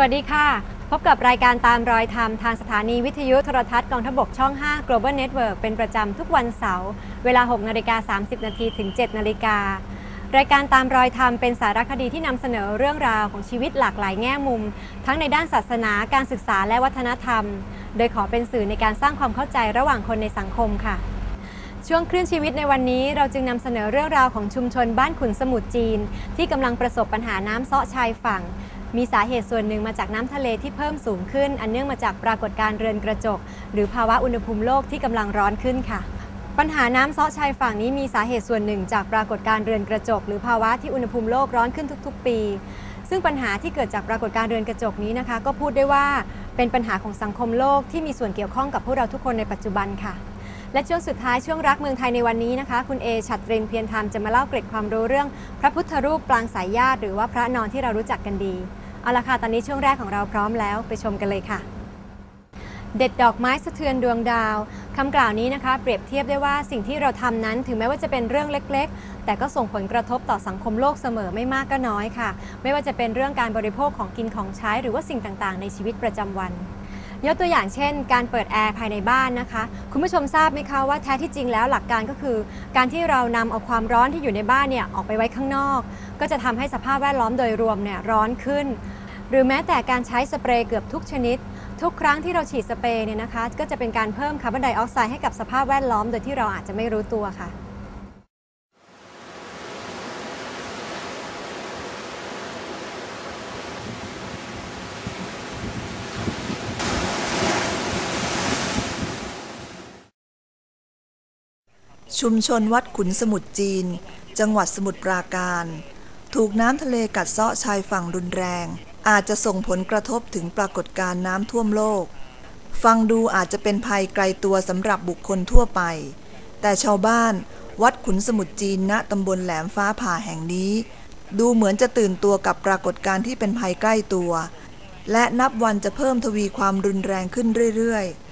วัสดีค่ะ พบกับรายการตามรอยธรรมทางสถานีวิทยุโทรทัศน์กองทบกช่อง 5 Global Network เป็นประจำทุกวันเสาร์เวลา 6 นาฬิกา 30 นาทีถึง 7 นาฬิการายการตามรอยธรรมเป็นสารคดีที่นำเสนอเรื่องราวของชีวิตหลากหลายแง่มุม ทั้งในด้านศาสนาการศึกษาและวัฒนธรรม โดยขอเป็นสื่อในการสร้างความเข้าใจระหว่างคนในสังคมค่ะ ช่วงคลื่นชีวิตในวันนี้เราจึงนำเสนอเรื่องราวของชุมชนบ้านขุนสมุทรจีน ที่กำลังประสบปัญหาน้ำเซาะชายฝั่ง มีสาเหตุส่วนหนึ่งมาจากน้ำทะเลที่เพิ่มสูงขึ้น อันเนื่องมาจากปรากฏการณ์เรือนกระจก หรือภาวะอุณหภูมิโลกที่กำลังร้อนขึ้นค่ะปัญหาน้ำเซาะชายฝั่งนี้มีสาเหตุส่วนหนึ่งจากปรากฏการณ์เรือนกระจก หรือภาวะที่อุณหภูมิโลกร้อนขึ้นทุก ๆ ปี ซึ่งปัญหาที่เกิดจากปรากฏการณ์เรือนกระจกนี้นะคะ ก็พูดได้ว่าเป็นปัญหาของสังคมโลกที่มีส่วนเกี่ยวข้องกับพวกเราทุกคนในปัจจุบันค่ะ และช่วงสุดท้ายช่วงรักเมืองไทยในวันนี้นะคะ คุณเอฉัตรินเพียรธรรมจะมาเล่าเกร็ดความรู้เรื่อง พระพุทธรูปปรางสายญาติหรือว่าพระนอนที่เรารู้จักกันดี เอาละค่ะ ตอนนี้ช่วงแรกของเราพร้อมแล้วไปชมกันเลยค่ะ เด็ดดอกไม้สะเทือนดวงดาวคำกล่าวนี้นะคะ เปรียบเทียบได้ว่าสิ่งที่เราทำนั้นถึงแม้ว่าจะเป็นเรื่องเล็กๆ แต่ก็ส่งผลกระทบต่อสังคมโลกเสมอไม่มากก็น้อยค่ะ ไม่ว่าจะเป็นเรื่องการบริโภคของกินของใช้ หรือว่าสิ่งต่างๆ ในชีวิตประจำวัน ยกตัวอย่างเช่น การเปิดแอร์ภายในบ้านนะคะ คุณผู้ชมทราบไหมคะว่าแท้ที่จริงแล้วหลักการก็คือ การที่เรานำเอาความร้อนที่อยู่ในบ้านเนี่ยออกไปไว้ข้างนอก ก็จะทำให้สภาพแวดล้อมโดยรวมเนี่ยร้อนขึ้น หรือแม้แต่การใช้สเปรย์เกือบทุกชนิด ทุกครั้งที่เราฉีดสเปรย์เนี่ยนะคะ ก็จะเป็นการเพิ่มคาร์บอนไดออกไซด์ให้กับสภาพแวดล้อม โดยที่เราอาจจะไม่รู้ตัวค่ะ ชุมชนวัดขุนสมุทรจีน จังหวัดสมุทรปราการ ถูกน้ำทะเลกัดเซาะชายฝั่งรุนแรง อาจจะส่งผลกระทบถึงปรากฏการณ์น้ำท่วมโลก ฟังดูอาจจะเป็นภัยไกลตัวสำหรับบุคคลทั่วไป แต่ชาวบ้าน วัดขุนสมุทรจีนณตำบลแหลมฟ้าผ่าแห่งนี้ ดูเหมือนจะตื่นตัวกับปรากฏการณ์ที่เป็นภัยใกล้ตัว และนับวันจะเพิ่มทวีความรุนแรงขึ้นเรื่อยๆ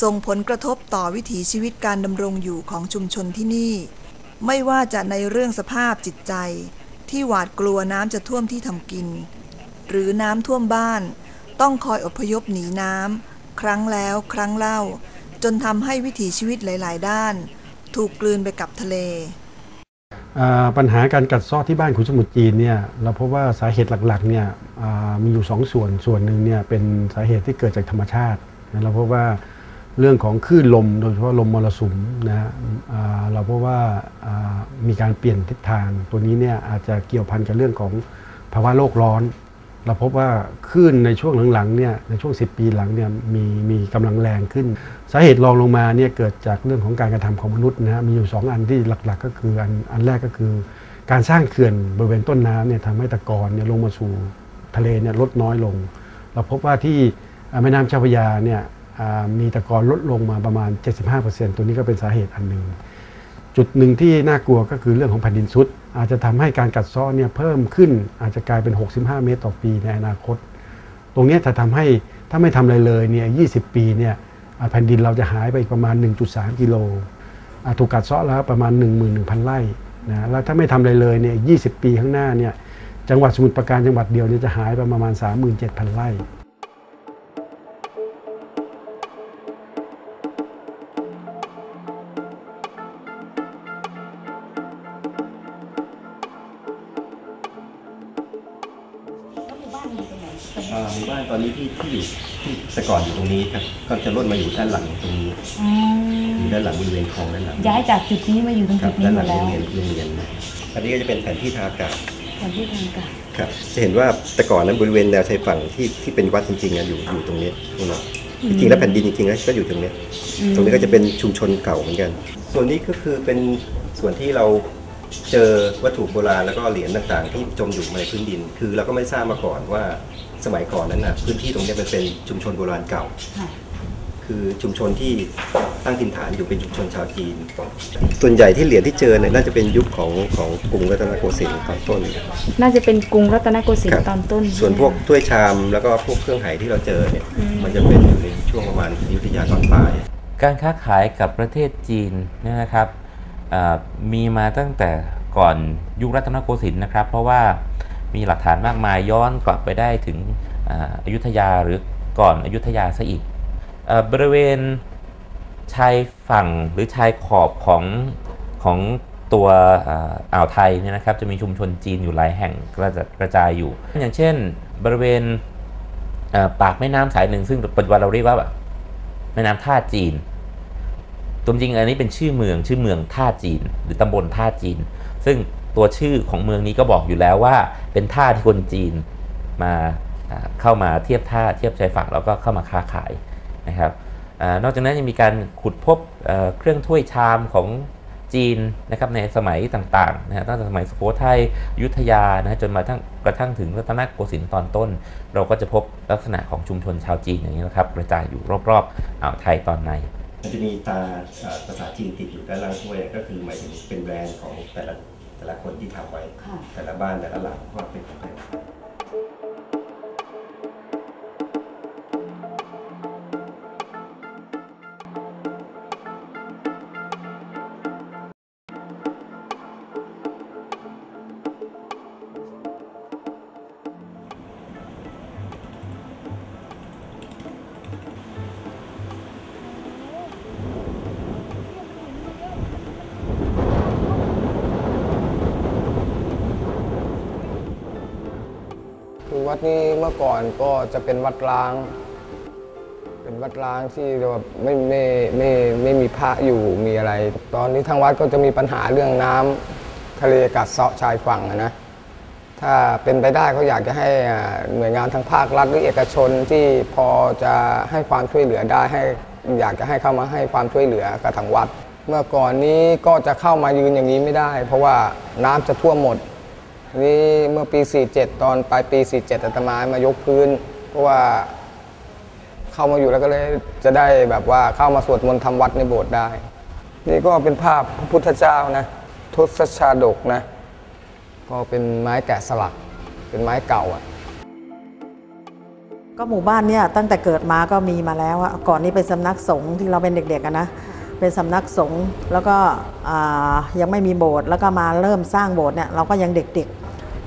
ส่งผลกระทบต่อวิถีชีวิตการดำรงอยู่ของชุมชนที่นี่ ไม่ว่าจะในเรื่องสภาพจิตใจ ที่หวาดกลัวน้ำจะท่วมที่ทำกิน หรือน้ำท่วมบ้าน ต้องคอยอพยพหนีน้ำครั้งแล้วครั้งเล่า จนทำให้วิถีชีวิตหลาย ๆ ด้าน ถูกกลืนไปกับทะเลปัญหาการกัดเซาะที่บ้านขุนสมุทรจีนเนี่ยเราพบว่าสาเหตุหลักๆเนี่ยมีอยู่สองส่วนส่วนหนึ่งเนี่ยเป็นสาเหตุที่เกิดจากธรรมชาติเราพบว่า เรื่องของคลื่นลมโดยเฉพาะลมมรสุมนะฮะอ่าเราพบว่ามีการเปลี่ยนทิศทางตัวนี้เนี่ยอาจจะเกี่ยวพันกับเรื่องของภาวะโลกร้อน เราพบว่าคลื่นในช่วงหลังๆเนี่ยในช่วง 10 ปีหลังเนี่ยมีมีกำลังแรงขึ้น สาเหตุรองลงมาเนี่ยเกิดจากเรื่องของการกระทำของมนุษย์นะฮะมีอยู่ 2 อันที่หลักๆ ก็คืออันอันแรกก็คือ การสร้างเขื่อนบริเวณต้นน้ำเนี่ยทำให้ตะกอนเนี่ยลงมาสู่ทะเลเนี่ยลดน้อยลง เราพบว่าที่แม่น้ำเจ้าพระยาเนี่ย มีตะกอนลดลงมาประมาณ 75%ตัวนี้ก็เป็นสาเหตุอันหนึ่ง จุดหนึ่งที่น่ากลัวก็คือเรื่องของแผ่นดินซุด อาจจะทำให้การกัดเซ้อเนี่ยเพิ่มขึ้นอาจจะกลายเป็น 65 เมตรต่อปีในอนาคต ตรงนี้จะทำให้ถ้าไม่ทำอะไรเลยเนี่ย 20 ปีเนี่ยแผ่นดินเราจะหายไปอีกประมาณ 1.3 กิโลถูกกัดเซาะแล้วประมาณ 11,000 ไร่นะแล้วถ้าไม่ทำอะไรเลยเนี่ย 20 ปีข้างหน้าเนี่ย จังหวัดสมุทรปราการจังหวัดเดียวเนี่ยจะหายไปประมาณ 37,000 ไร่ หมู่บ้านตอนนี้ที่ที่อยู่ที่แต่ก่อนอยู่ตรงนี้ครับก็จะล่นมาอยู่ด้านหลังตรงนี้อยู่ด้านหลังบริเวณคลองด้านหลังย้ายจากจุดนี้มาอยู่ตรงครัจุบดนี้ด้านหหมลัดงแล้วโรงเรียนโรงเรียนอันนี้ก็จะเป็นแผนที่ทางอากาศตอนที่ทางกันครับจะเห็นว่าแต่ก่อนนั้นบริเวณแนวชายฝั่งที่ที่เป็นวัดจริงๆอะอยู่อยู่ตรงนี้ตรงนั้นจริงๆแล้วแผ่นดินจริงๆแล้วก็อยู่ตรงนี้ตรงนี้ก็จะเป็นชุมชนเก่าเหมือนกัน ส่วนนี้ก็คือเป็นส่วนที่เราเจอวัตถุโบราณแล้วก็เหรียญต่างๆ ที่จมอยู่ในพื้นดิน คือเราก็ไม่ทราบมาก่อนว่า สมัยก่อนนั้นน่ะพื้นที่ตรงนี้มันเป็นชุมชนโบราณเก่าค่ะคือชุมชนที่ตั้งถิ่นฐานอยู่เป็นชุมชนชาวจีน ส่วนใหญ่ที่เหรียญที่เจอเนี่ยน่าจะเป็นยุคของของกรุงรัตนโกสินทร์ตอนต้น น่าจะเป็นกรุงรัตนโกสินทครัร์บตอนต้น ส่วนพวกถ้วยชามแล้วก็พวกเครื่องไหที่เราเจอเนี่ยมันจะเป็นอยู่ในช่วงประมาณอยุธยาตอนปลาย การค้าขายกับประเทศจีนเนี่ยนะครับเอ่อมีมาตั้งแต่ก่อนยุครัตนโกสินทร์นะครับ เพราะว่า มีหลักฐานมากมายย้อนกลับไปได้ถึงอายุธยาหรือก่อนอยุธยาซะอีกเอ่อบริเวณชายฝั่งหรือชายขอบของของตัวอ่าวไทยเนี่ยนะครับจะมีชุมชนจีนอยู่หลายแห่งกระจัดกระจายอยู่ อย่างเช่นบริเวณปากแม่น้ำสายหนึ่งซึ่งปัจจุบันเราเรียกว่าแบบแม่น้ำท่าจีนตัวจริงอันนี้เป็นชื่อเมืองชื่อเมืองท่าจีน หรือตำบลท่าจีน ซึ่ง ตัวชื่อของเมืองนี้ก็บอกอยู่แล้วว่า เป็นท่าที่คนจีนมาเข้ามาเทียบท่าเทียบชายฝั่งแล้วก็เข้ามาค้าขายนะครับอนอกจากนั้นยังมีการขุดพบเเครื่องถ้วยชามของจีนนะครับในสมัยต่างๆนะฮะตั้งแต่สมัยสุโขทัยยุทธยานะจนมาทั้งกระทั่งถึงรัตนโกสินทร์ตอนต้น เราก็จะพบลักษณะของชุมชนชาวจีนอย่างนี้นะครับกระจายอยู่รอบๆอ่าวไทยตอนในมันจะมีตาภาษาจีนติดอยู่ด้านล่างถ้วยก็คือหมายถึงเป็นแบรนด์ของแต่ละ แต่ละคนที่ทำไว้ค่ะแต่ละบ้านแต่ละหลังว่าเป็นของใคร วัดนี้เมื่อก่อนก็จะเป็นวัดร้าง เป็นวัดร้างที่แบบไม่ไม่ไม่ไม่มีพระอยู่มีอะไร ตอนนี้ทางวัดก็จะมีปัญหาเรื่องน้ำทะเลกัดเซาะชายฝั่งนะถ้าเป็นไปได้ก็อยากจะให้หน่วยงานทางภาครัฐหรือเอกชนที่พอจะให้ความช่วยเหลือได้ให้อยากจะให้เข้ามาให้ความช่วยเหลือกับทางวัด เมื่อก่อนนี้ก็จะเข้ามายืนอย่างนี้ไม่ได้ เพราะว่าน้ำจะท่วมหมด นี่เมื่อปี 47 ตอนปลายปี 47อาตมามายกพื้น เพราะว่าเข้ามาอยู่แล้วก็เลยจะได้แบบว่าเข้ามาสวดมนต์ทำวัดในโบสถ์ได้ นี่ก็เป็นภาพพระพุทธเจ้านะทศชาดกนะก็เป็นไม้แกะสลัก เป็นไม้เก่าอะก็หมู่บ้านเนี่ยตั้งแต่เกิดมาก็มีมาแล้วอะก่อนนี้เป็นสำนักสงฆ์ที่เราเป็นเด็กๆะนะเป็นสำนักสงฆ์แล้วก็ยังไม่มีโบสถ์แล้วก็มาเริ่มสร้างโบสถ์เนี่ยเราก็ยังเด็กๆ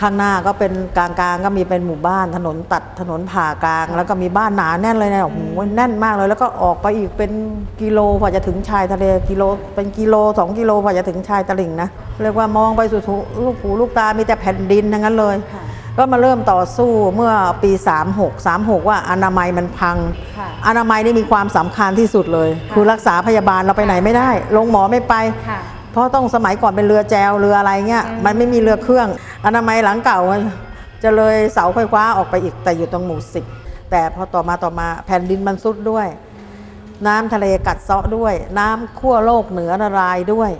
ข้างหน้าก็เป็นกลางๆ ก็มีเป็นหมู่บ้านถนนตัดถนนผ่ากลาง แล้วก็มีบ้านหนาแน่นเลยนะโอ้โหแน่นมากเลย แล้วก็ออกไปอีกเป็นกิโลกว่าจะถึงชายทะเลกิโล เป็นกิโลสองกิโลกว่าจะถึงชายตลิ่งนะเรียกว่ามองไปสุดลูกหูลูกตามีแต่แผ่นดินทั้งนั้นเลย ก็มาเริ่มต่อสู้เมื่อปี 36 36 ว่าอนามัยมันพังค่ะอนามัยนี่มีความสำคัญที่สุดเลยค่ะคือรักษาพยาบาลเราไปไหนไม่ได้ลงหมอไม่ไปค่ะเพ ราะต้องสมัยก่อนเป็นเรือแจวเรืออะไรเงี้ยอืมมันไม่มีเรือเครื่อง อนามัยหลังเก่าจะเลยเสาไฟฟ้าออกไปอีกแต่อยู่ตรงหมู่สิบแต่พอต่อมาต่อมาแผ่นดินมันซุดด้วย น้ำทะเลกัดเซาะด้วย น้ำขั้วโลกเหนือละลายด้วย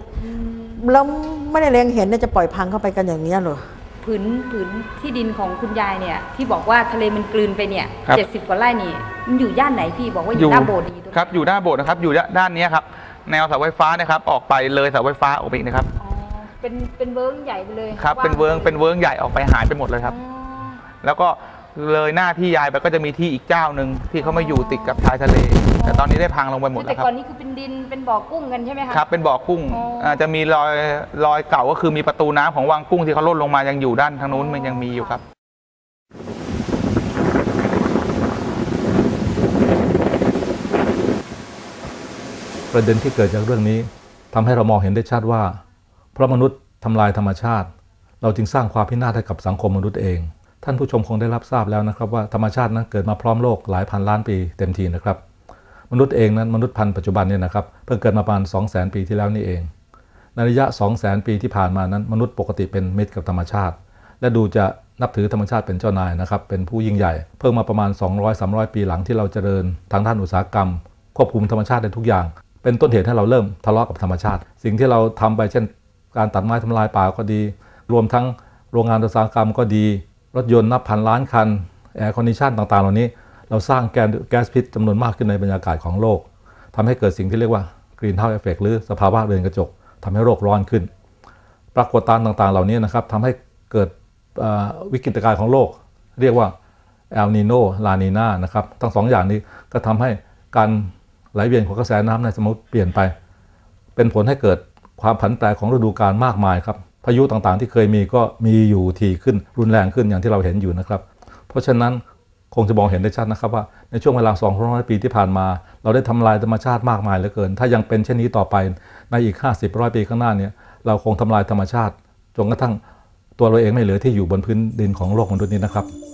แล้วไม่ได้เล็งเห็นเนี่ยจะปล่อยพังเข้าไปกันอย่างนี้ยเหรอผืนผืนที่ดินของคุณยายเนี่ยที่บอกว่าทะเลมันกลืนไปเนี่ยครับเจ็ดสิบกว่าไร่นี่มันอยู่ย่านไหนพี่บอกว่าอยู่หน้าโบสถ์นี่ตงครับอยู่หน้าโบสถ์นะครับอยู่ด้านนี้ครับ แนวเสาไฟฟ้านะครับออกไปเลยเสาไฟฟ้าออกไปอีกนะครับอ๋อเป็นเป็นเวิร์กใหญ่ไปเลยครับกาเป็นเวิร์งเป็นเวิร์งใหญ่ออกไปหายไปหมดเลยครับ อ๋อ แล้วก็เลยหน้าที่ยายไปก็จะมีที่อีกเจ้าหนึ่งที่เขามาอยู่ติดกับชายทะเล แต่ตอนนี้ได้พังลงไปหมดแต่แล้วครัก่อบนนี้คือเป็นดินเป็นบ่อกุ้งกันใช่ไหมคะ ครับเป็นบ่อกุ้งอ๋ออ่าจะมีรอยรอยเก่าก็คือมีประตูน้ำของวังกุ้งที่เขาลดลงมายังอยู่ด้านทางนู้นมันยังมีอยู่ครับ ประเด็นที่เกิดจากเรื่องนี้ทำให้เรามองเห็นได้ชัดว่า เพราะมนุษย์ทำลายธรรมชาติ เราจึงสร้างความพินาศให้กับสังคมมนุษย์เอง ท่านผู้ชมคงได้รับทราบแล้วนะครับว่าธรรมชาตินั้นเกิดมาพร้อมโลกหลายพันล้านปีเต็มทีนะครับ มนุษย์เองนั้นมนุษย์พันธุ์ปัจจุบันเนี่ยนะครับเพิ่งเกิดมาประมาณ 2 0 0 0 0 0 ปีที่แล้วนี่เองในระยะ 2 0 0 0 0 0 ปีที่ผ่านมานั้น มนุษย์ปกติเป็นมิตรกับธรรมชาติ และดูจะนับถือธรรมชาติเป็นเจ้านายนะครับ เป็นผู้ยิ่งใหญ่ เพิ่งมาประมาณ 200-300 ปีหลังที่เราเจริญ ทางด้านอุตสาหกรรม ควบคุมธรรมชาติได้ทุกอย่าง เป็นต้นเหตุให้เราเริ่มทะเลาะกับธรรมชาติ สิ่งที่เราทำไปเช่น การตัดไม้ทำลายป่าก็ดี รวมทั้งโรงงานอุตสาหกรรมก็ดี รถยนต์นับพันล้านคันแอร์คอนดิชันต่างๆ เหล่านี้ เราสร้างแก๊สพิษจำนวนมากขึ้นในบรรยากาศของโลกทำให้เกิดสิ่งที่เรียกว่ากรีนเฮาส์เอฟเฟกหรือสภาวะเรือนกระจกทำให้โลกร้อนขึ้น ปรากฏการณ์ต่างๆ เหล่านี้นะครับทำให้เกิดวิกฤตการณ์ของโลก เรียกว่าเอลนีโนลานีนานะครับทั้งสองอย่างนี้ก็ทำให้การ ไหลเวียนของกระแสน้ำในสมุทรเปลี่ยนไป เป็นผลให้เกิดความผันแปรของฤดูกาลมากมายครับพายุต่างๆที่เคยมีก็มีอยู่ทีขึ้นรุนแรงขึ้นอย่างที่เราเห็นอยู่นะครับ เพราะฉะนั้นคงจะมองเห็นได้ชัดนะครับว่าในช่วงเวลา200ปีที่ผ่านมา เราได้ทำลายธรรมชาติมากมายเหลือเกิน ถ้ายังเป็นเช่นนี้ต่อไปในอีก 50ร้อยปีข้างหน้าเนี่ยเราคงทำลายธรรมชาติจนกระทั่งตัวเราเองไม่เหลือที่อยู่บนพื้นดินของโลกมนุษย์นี้นะครับ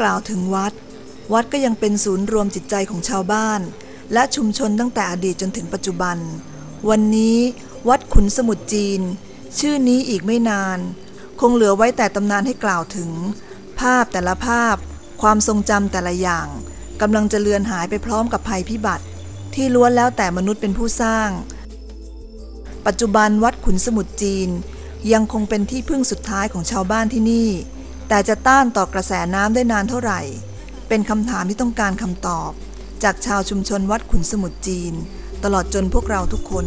กล่าวถึงวัด วัดก็ยังเป็นศูนย์รวมจิตใจของชาวบ้าน และชุมชนตั้งแต่อดีตจนถึงปัจจุบัน วันนี้วัดขุนสมุทรจีน ชื่อนี้อีกไม่นาน คงเหลือไว้แต่ตำนานให้กล่าวถึง ภาพแต่ละภาพ ความทรงจำแต่ละอย่างกำลังจะเลือนหายไปพร้อมกับภัยพิบัติ ที่ล้วนแล้วแต่มนุษย์เป็นผู้สร้าง ปัจจุบันวัดขุนสมุทรจีน ยังคงเป็นที่พึ่งสุดท้ายของชาวบ้านที่นี่ แต่จะต้านต่อกระแสน้ำได้นานเท่าไหร่ เป็นคำถามที่ต้องการคำตอบ จากชาวชุมชนวัดขุนสมุทรจีน ตลอดจนพวกเราทุกคน